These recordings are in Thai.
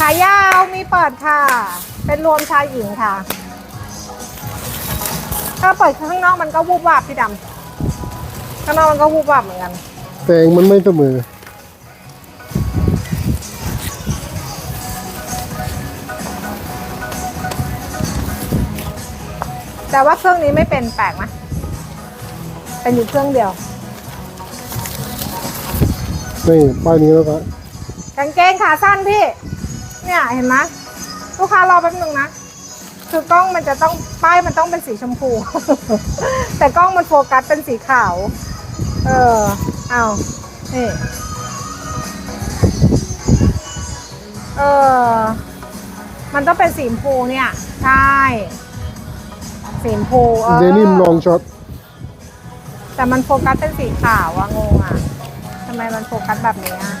ขายาวมีเปิดค่ะ เป็นรวมชายหญิงค่ะ ถ้าเปิดข้างนอกมันก็วูบวาบพี่ดำข้างนอกมันก็วูบวาบเหมือนกันแตงมันไม่เสมอแต่ว่าเครื่องนี้ไม่เป็นแปลกไหมเป็นอยู่เครื่องเดียว นี่ป้ายนี้แล้วก็กางเกงขาสั้นพี่ เนี่ยเห็นไหมลูกค้ารอแป๊บนึงนะ คือกล้องมันจะต้องป้ายมันต้องเป็นสีชมพู แต่กล้องมันโฟกัสเป็นสีขาว เออเอานี่เออ มันต้องเป็นสีชมพูเนี่ย ใช่สีชมพูออเดนิมลองช็อตแต่มันโฟกัสเป็นสีขาวอะงงอะทำไมมันโฟกัสแบบนี้อะ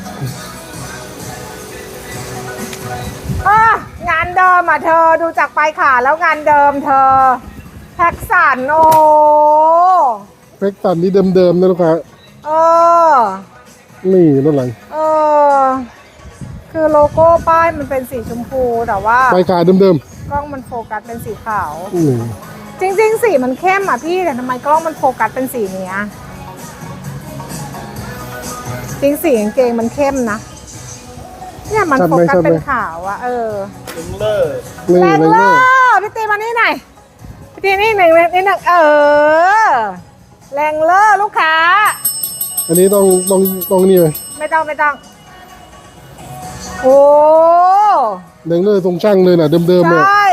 อะงานเดิมอะเธอดูจากปลายขาแล้วงานเดิมเธอแท็กสันโอ้เฟกตันนี่เดิมๆนะลูกค้าเออ นี่ด้านหลังเออ คือโลโก้ป้ายมันเป็นสีชมพูแต่ว่าปลายขาเดิมกล้องมันโฟกัสเป็นสีขาว ๆนี่จริง ๆ สีมันเข้มอะพี่แต่ทำไมกล้องมันโฟกัสเป็นสีเนี้ยจริงสีกางเกงมันเข้มนะ เนี่ยมันโฟกัสเป็นขาวอะเออถึงเลอร์นี่แรงแรงเลเลออร์พี่ตีมานี่หน่อยพี่ตีนี่หนึ่งนี่หนึ่งเออแรงเลอลูกค้า อันนี้ต้องต้องต้องนี่เลยไม่ต้องไม่ต้อง โอ้แรงเลอร์ตรงช่างเลยน่ะเดิมๆเลยใช่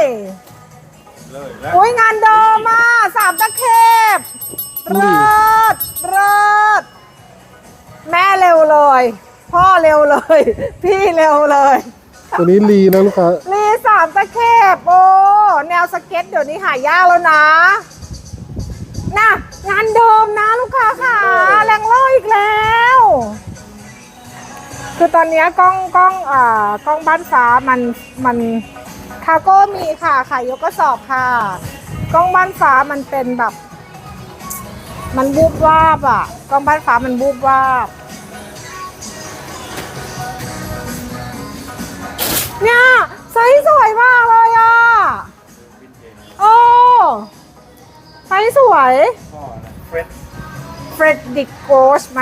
เลยแล้วโอ้ยงานเดิมอะสามตะเข็บเลิศเลิศแม่เร็วเลย พ่อเร็วเลย พี่เร็วเลยตัวนี้ลีนะลูกค้ารีสามตะเข็บโอ้แนวสเก็ตเดี๋ยวนี้หายากแล้วนะน่ะงานเดิมนะลูกค้าค่ะแรงเลออีกแล้ว คือตอนเนี้ยกล้องกล้องอ่ากล้องบ้านฟ้ามันมันคาโก้มีค่ะขายยกกระสอบค่ะ กล้องบ้านฟ้ามันเป็นแบบ มันบูบวาบอะ กล้องบ้านฟ้ามันบูบวาบ เนี่ยไซส์สวยมากเลยอะ โอ้ไซส์สวยพ่อนะเฟรดเฟรดดิกโกสไหม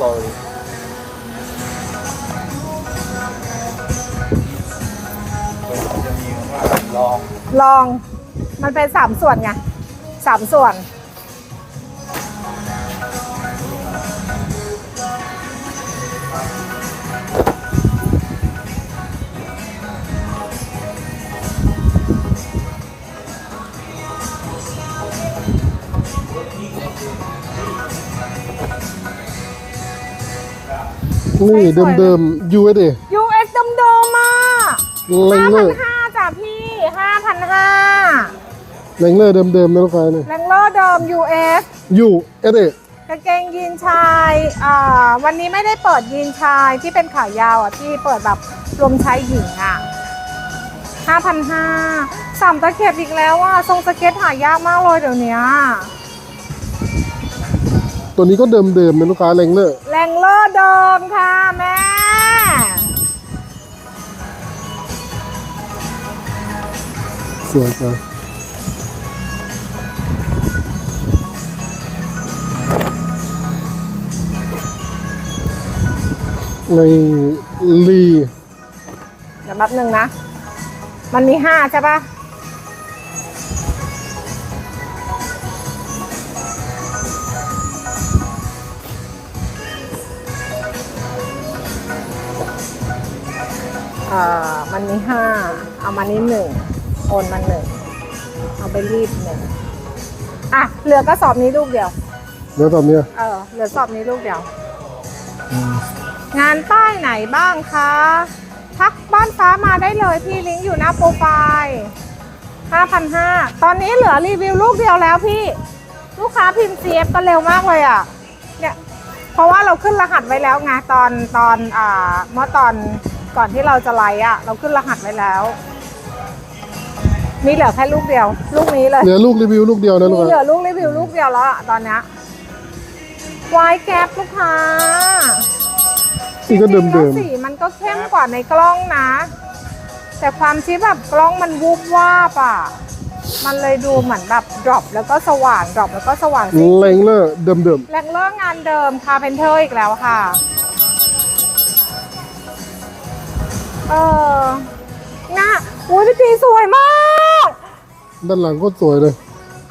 ลอยมันจะมีคำว่าลอง ลอง มันเป็นสามส่วนไงสามส่วน นี่เดิมๆ USA US ดมโดมาแรงเลอร์ห้าจ้ะพี่ห้าพันห้าแรงเลอร์เดิมๆนะลูกค้านี่แรงเลอร์เดิม US USA กางเกงยีนชายอ่าวันนี้ไม่ได้เปิดยีนชายที่เป็นขายาวอะที่เปิดแบบรวมชายหญิงอะห้าพันห้าสามตะเข็บอีกแล้วอะทรงสเก็ตหายากมากเลยเดี๋ยวนี้ ตัวนี้ก็เดิมๆนะลูกค้าแรงเลอร์แรงเลอร์เดิมค่ะแม่สวยจังในลีเดี๋ยวแป๊บนึงนะ มันมีห้าใช่ปะ อ่อมันมีห้าเอามานี้หนึ่งโอนมาหนึ่งเอาไปรีดหนึ่งอะเหลือกระสอบนี้ลูกเดียวแล้วตอนเนี้ยเออเหลือสอบนี้ลูกเดียวงานป้ายไหนบ้างคะ ทักบ้านฟ้ามาได้เลยพี่ลิงก์อยู่หน้าโปรไฟล์5,500 ตอนนี้เหลือรีวิวลูกเดียวแล้วพี่ ลูกค้าพิมพ์ CF กันเร็วมากเลยอะ เนี่ย เพราะว่าเราขึ้นรหัสไว้แล้วไงตอนตอนอ่าเมื่อตอน ก่อนที่เราจะไลฟ์อะ เราขึ้นรหัสไว้แล้ว มีเหลือแค่ลูกเดียว ลูกนี้เลย เหลือลูกรีวิวลูกเดียวนะลูกมีเหลืค้าอลูกรีวิวลูกเดียวแล้วอะตอนเนี้ยวายแก๊ปลูกค้านี่ก็เดิมจริงๆเดิแล้วมสีมันก็เข้มกว่าในกล้องนะ แต่ความที่แบบกล้องมันวูบวาบอะ มันเลยดูเหมือนแบบดรอปแล้วก็สว่างดรอปแล้วก็สว่างซิแรงเลอร์เดิมเดิมแรงเลิกงานเดิมคาเพนเทอร์อีกแล้วค่ะ เออหน้าอุ้ยพี่ตีสวยมาก ด้านหลังก็สวยเลย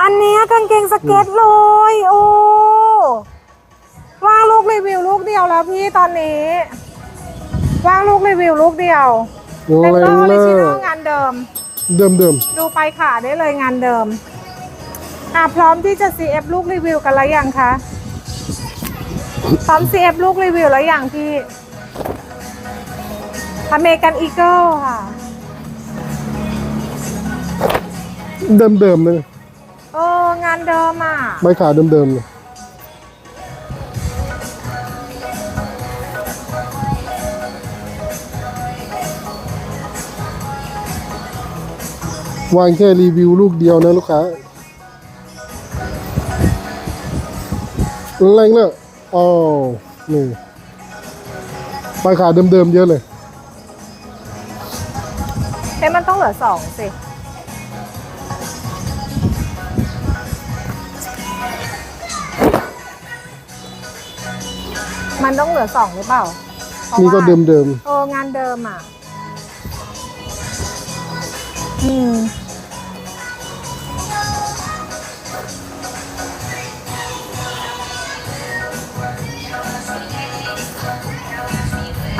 อันเนี้ยกางเกงสเก็ตเลย โอ้ว่างลูกรีวิวลูกเดียวแล้วพี่ตอนนี้ว่างลูกรีวิวลูกเดียวแรเป็นงออเลริอจินอลร์งานเดิม เดิมเดิมดูไปค่ะได้เลยงานเดิมอะพร้อมที่จะ CF ลูกรีวิวกันแล้วยังคะพร้อม CF ลูกรีวิวแล้วยังพี่ อเมริกันอีเกิลค่ะ เดิมเดิมเลยเอองานเดิมอะ ใบขาเดิมเดิมเลยวางแค่รีวิวลูกเดียวนะลูกค้าแรงเลอร์อ๋อนี่ใบขาเดิมเดิมๆเยอะเลย ลือสองสิ มันต้องเหลือสองหรือเปล่าพราะนี่ก็ว่าเดิมเดิมเอองานเดิมอะ อืม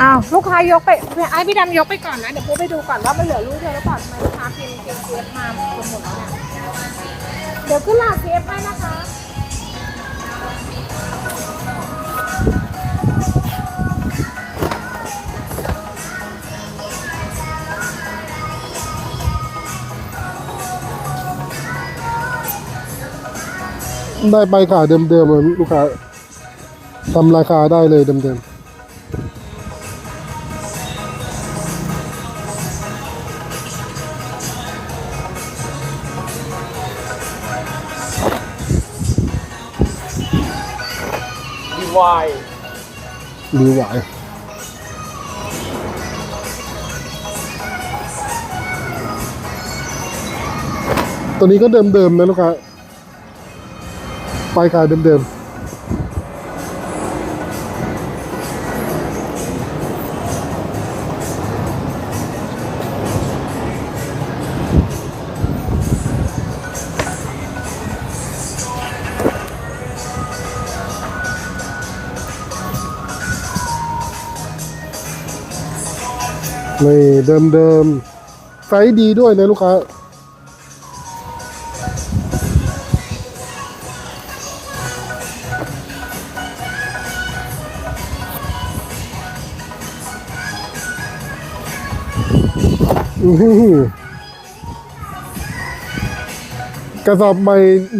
อ้าวลูกค้ายกไปไอ้พี่ดำยกไปก่อนนะ เดี๋ยวพูไปดูก่อนว่ามันเหลือลูกเดียวหรือเปล่าทำไมลูกค้าพิมพ์พิมพ์เซฟมาหมดแล้วเนี่ยเดี๋ยวขึ้นหลาเซฟให้นะคะได้ใบขาเดิมเดิมๆเลยลูกค้าทำราคาได้เลยเดิมเวายๆดีวายตัวนี้ก็เดิมๆนะลูกค้า ไปขายเดิมๆ นี่เดิมเดิมไซส์ดีด้วยนะลูกค้า กระสอบใบ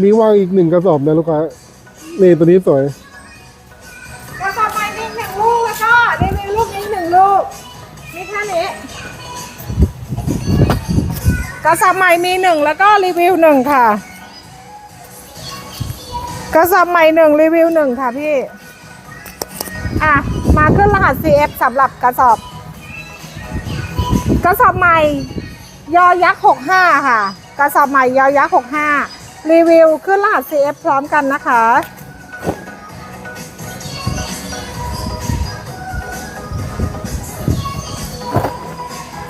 มีว่างอีกหนึ่งกระสอบนะลูกค้า นี่ตัวนี้สวย กระสอบใหม่มีหนึ่งแล้วก็รีวิวหนึ่งค่ะ กระสอบใหม่หนึ่งรีวิวหนึ่งค่ะพี่ อะ มาขึ้นรหัส CF สำหรับกระสอบ กระสอบใหม่ ยอยักษ์หกห้าค่ะ กระสอบใหม่ยอยักษ์หกห้ารีวิวขึ้นรหัส CF พร้อมกันนะคะ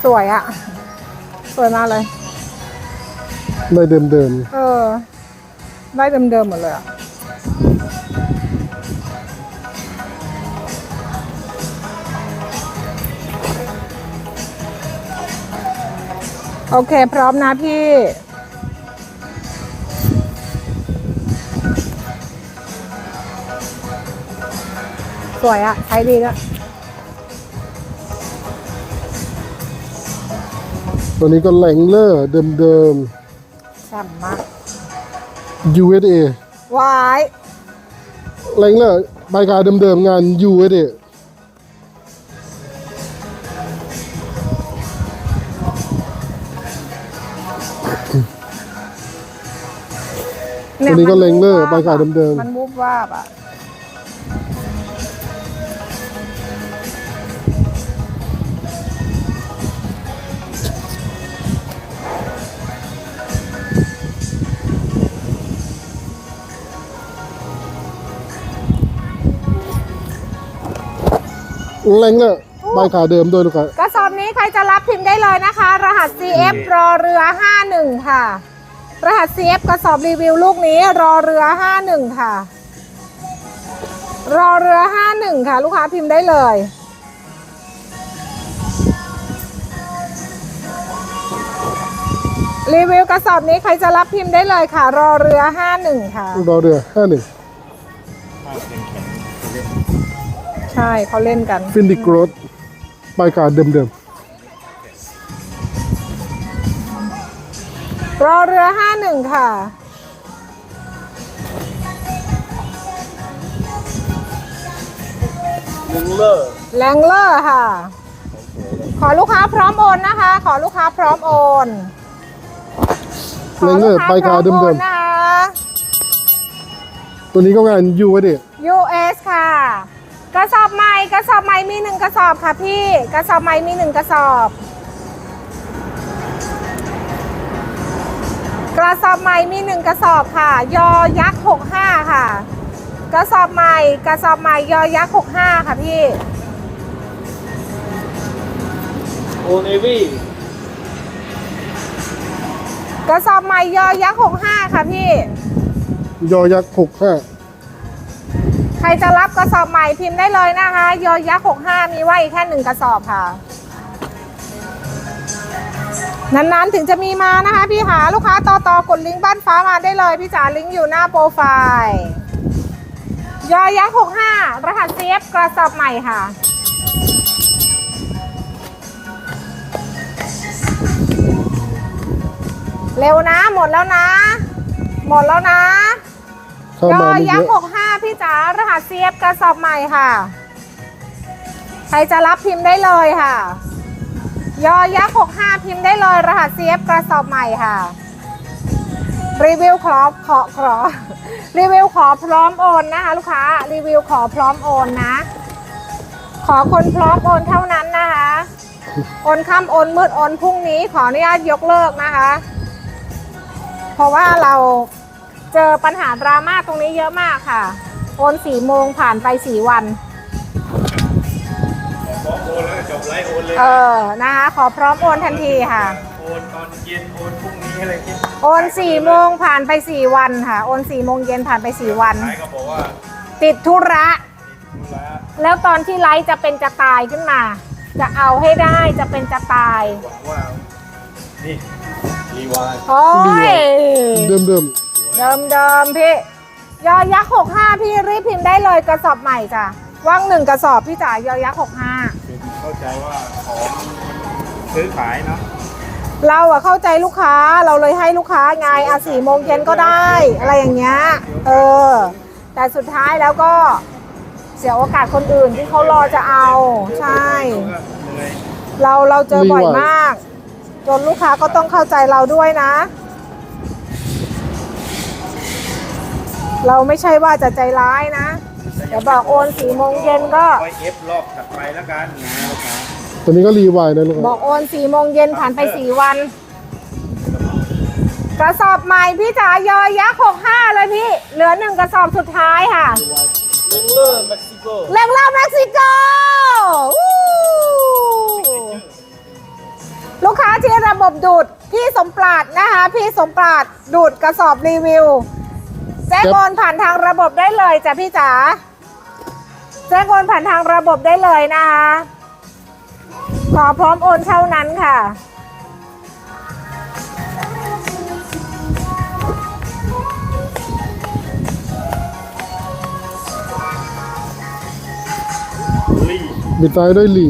สวยอะสวยมากเลย ได้เดิมเดิมเออ ได้เดิมๆหมดเลยอะโอเค พร้อมนะพี่ สวยอะใช้ดีแล้วยๆ ตัวนี้ก็แหลงเลอร์เดิม เดิมฉ่ำมากๆ USA วายแหลงเลอร์ใบขาเดิมเดิมๆงาน USA ตัวนี้ก็แหลงเลอร์ใบขาเดิมเดิมมันวูบวาบอะ แรงเลยใบขาเดิมด้วยลูกค้ากระสอบนี้ใครจะรับพิมพ์ได้เลยนะคะ รหัส CF รอเรือ 51 ค่ะ รหัส CF กระสอบรีวิวลูกนี้รอเรือ 51 ค่ะ รอเรือ 51 ค่ะ ลูกค้าพิมพ์ได้เลยรีวิวกระสอบนี้ใครจะรับพิมพ์ได้เลยค่ะ รอเรือ 51 ค่ะ รอเรือห้าหนึ่ง ใช่เขาเล่นกัน ฟินดิกรสใบขาเดิมเดิมรอเรือ 51 ค่ะลุงเลอร์แรงเลอร์ค่ะ ขอลูกค้าพร้อมโอนนะคะ ขอลูกค้าพร้อมโอนแรงเลยใบขาเดิมขอเดิลูมกค้าพร้อมโอนนะคะตัวนี้ก็งานยูไว้ดิ US ค่ะก ระสอบใหม่กระสอบใหม่มีหนึ่งกระสอบค่ะพี่ กระสอบใหม่มีหนึ่งกระสอบ กระสอบใหม่มีหนึ่งกระสอบค่ะ ยอยักษ์65ค่ะ กระสอบใหม่กระสอบใหม่ยอยักษ์65ค่ะพี่โอเนวี่กระสอบใหม่ยอยักษ์65ค่ะพี่ ยอยักษ์หกห้า ใครจะรับกระสอบใหม่พิมพ์ได้เลยนะคะยอยักษ์65มีไว้แค่หนึ่งกระสอบค่ะนานๆถึงจะมีมานะคะ พี่หาลูกค้าต่อต่อกดลิงก์บ้านฟ้ามาได้เลย พี่จ๋าลิงก์อยู่หน้าโปรไฟล์ยอยักษ์65รหัส CF กระสอบใหม่ค่ะเร็วนะ หมดแล้วนะ หมดแล้วนะ เข้ายมาอไม่เยยักอะษ์หกห้าพี่จ๋ารหัสเซียบกระสอบใหม่ค่ะ ใครจะรับพิมพ์ได้เลยค่ะ ยอยักษ์หกห้าพิมพ์ได้เลย รหัสเซียบกระสอบใหม่ค่ะ รีวิวขอขอขอรีวิวขอพร้อมโอนนะคะลูกค้ารีวิวขอพร้อมโอนนะ ขอคนพร้อมโอนเท่านั้นนะคะ โอนค่ำโอนมืดโอนพรุ่งนี้ขออนุญาตยกเลิกนะคะ เพราะว่าเรา เจอปัญหาดราม่าตรงนี้เยอะมากค่ะ โอนสี่โมงผ่านไปสี่วัน ขอโอนแล้วจบไลฟ์โอนเลยเออ นะคะ ขอพร้อมโอนทันทีค่ะ โอนตอนเย็นโอนพรุ่งนี้อะไรที่โอนสี่โมงผ่านไปสี่วันค่ะ โอนสี่โมงเย็นผ่านไปสี่วันท้ายก็บอกว่าติดธุระ ดูแลแล้วตอนที่ไลฟ์จะเป็นจะตายขึ้นมา จะเอาให้ได้จะเป็นจะตายหวังว่า นี่รีวายโอ้ย เดิมเดิม เดิมเดิมๆพี่ยอยักษ์หกห้าพี่รีบพิมพ์ได้เลยกระสอบใหม่จ้ะว่างหนึ่งกระสอบพี่จ๋ายอยักษ์หกห้าคือเข้าใจว่าของซื้อขายเนาะเราอะเข้าใจลูกค้าเราเลยให้ลูกค้าไงอะสี่โมงเย็นก็ได้ อะไรอย่างเงี้ยเออ แต่สุดท้ายแล้วก็เสียโอกาสคนอื่นที่เขารอจะเอา ใช่ก็เหนื่อยเราเราเจอบ่อยมาก จนลูกค้าก็ต้องเข้าใจเราด้วยนะ เราไม่ใช่ว่าจะใจร้ายนะเดี๋ยวบอกโอนสี่โมงเย็นก็ ไว้เอฟรอบถัดไปแล้วกันนะลูกค้าตัวนี้ก็รีวายนะลูกบค้าอกโอนสี่โมงเย็นผ่านไปสี่วัน กระสอบใหม่พี่จ๋ายอยักษ์หกห้าเลยพี่ เหลือหนึ่งกระสอบสุดท้ายค่ะ เลงเลอร์เม็กซิโกเร็วเล่าเม็กซิโกวู้ลูกค้าที่ระบบดูด พี่สมปราดนะคะ พี่สมปราดดูดกระสอบรีวิว แจ้งโอนผ่านทางระบบได้เลยจ้ะพี่จ๋าแจ้งโอนผ่านทางระบบได้เลยนะคะขอพร้อมโอนเท่านั้นค่ะลีบิดท้ายด้วยรี